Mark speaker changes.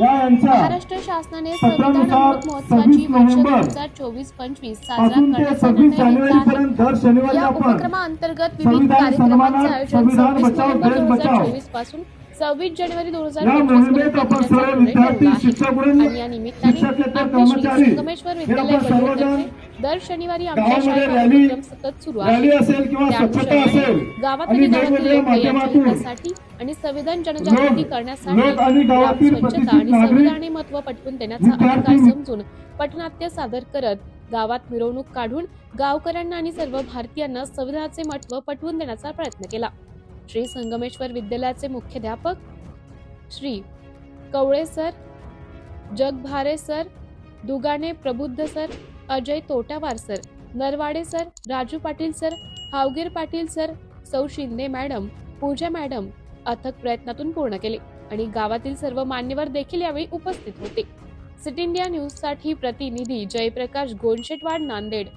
Speaker 1: महाराष्ट्र शासनाने संविधान अमृत महोत्सवाची
Speaker 2: 26
Speaker 1: वर्ष दोन हजार चोवीस पंचवीस साजरा करण्याचा या उपक्रमाअंतर्गत विविध कार्यक्रमांचे आयोजन सव्वीस नोव्हेंबर दोन हजार. चोवीसपासून सव्वीस जानेवारी दोन हजार पंचवीस या निमित्ताने संगमेश्वर विद्यालय दर शनिवारी आमच्या शाळेत सतत सुरू आहे. गावातील हितासाठी आणि संविधान जनजागृती करण्यासाठी स्वच्छता आणि संविधानी महत्त्व पटवून देण्याचा अधिकार समजून पटनाट्य सादर करत गावात मिरवणूक काढून गावकऱ्यांना आणि सर्व भारतीयांना संविधानाचे महत्त्व पटवून देण्याचा प्रयत्न केला. श्री संगमेश्वर विद्यालयाचे मुख्याध्यापक Shri Kavale sir Jagbhare sir Dugane Prabuddh sir Ajay Totawar sir Narwade sir Raju Patil sir Havgir Patil sir सौ शिंदे मॅडम पूजा मॅडम अथक प्रयत्नातून पूर्ण केले आणि गावातील सर्व मान्यवर देखील यावेळी उपस्थित होते. सिटी इंडिया न्यूजसाठी प्रतिनिधी जयप्रकाश गोनशेटवाड नांदेड.